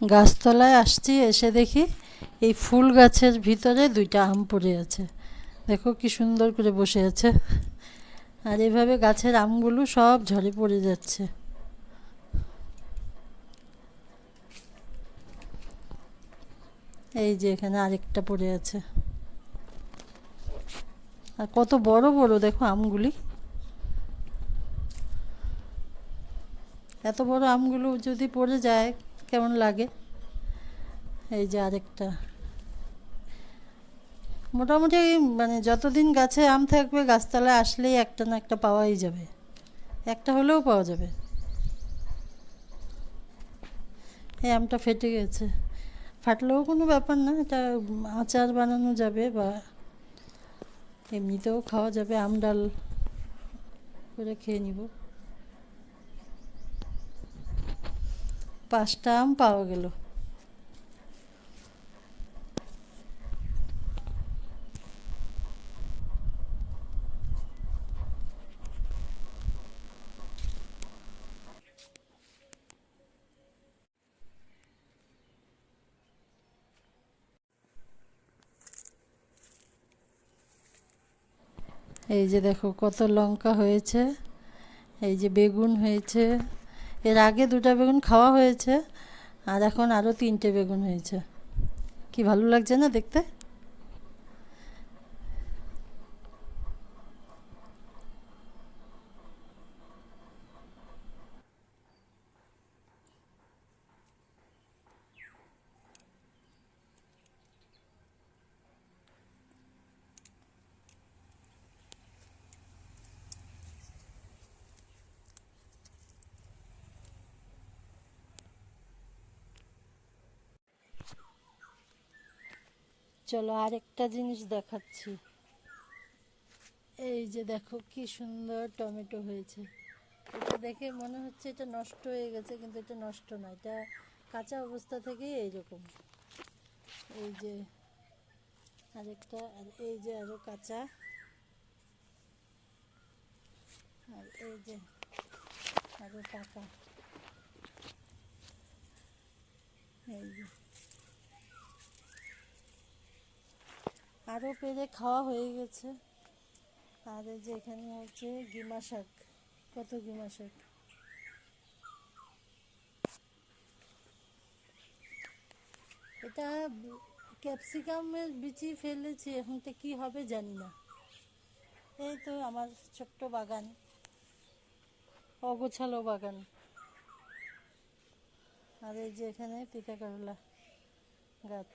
গাছতলায় আসছি, এসে দেখি এই ফুল গাছের ভিতরে দুইটা আম পড়ে আছে। দেখো কি সুন্দর করে বসে আছে। আর এভাবে গাছের আমগুলো সব ঝরে পড়ে যাচ্ছে। এই যে এখানে আরেকটা পড়ে আছে। আর কত বড় বড় দেখো আমগুলি। এত বড় আমগুলো যদি পড়ে যায় কেমন লাগে? এই যে আরেকটা। মোটামুটি মানে যতদিন গাছে আম থাকবে গাছতলায় আসলেই একটা না একটা পাওয়াই যাবে। একটা হলেও পাওয়া যাবে। এই আমটা ফেটে গেছে। ফাটলেও কোনো ব্যাপার না, এটা আচার বানানো যাবে বা এমনিতেও খাওয়া যাবে। আম ডাল করে খেয়ে নিব। পাঁচটা আম পাওয়া গেল। এই যে দেখো কত লঙ্কা হয়েছে এই যে বেগুন হয়েছে এর আগে দুটা বেগুন খাওয়া হয়েছে, আর এখন আরও তিনটে বেগুন হয়েছে। কি ভালো লাগছে না দেখতে? চলো আরেকটা জিনিস দেখাচ্ছি। এই যে দেখো কি সুন্দর টমেটো হয়েছে। এটা দেখে মনে হচ্ছে এটা নষ্ট হয়ে গেছে, কিন্তু এটা নষ্ট না, এটা কাঁচা অবস্থা থেকেই এইরকম। এই যে আরেকটা, আর এই যে আরও কাঁচা। আর এই যে আরও পাকা এই যে আরও পেরে খাওয়া হয়ে গেছে। আর এই যে এখানে হচ্ছে গিমা শাক। কত গিমা শাক? এটা ক্যাপসিকামের বিচি ফেলেছি, এখন তো কী হবে জানি না। এই তো আমার ছোট্ট বাগান, অগোছালো বাগান। আর এই যে এখানে পিতা করলা গাছ।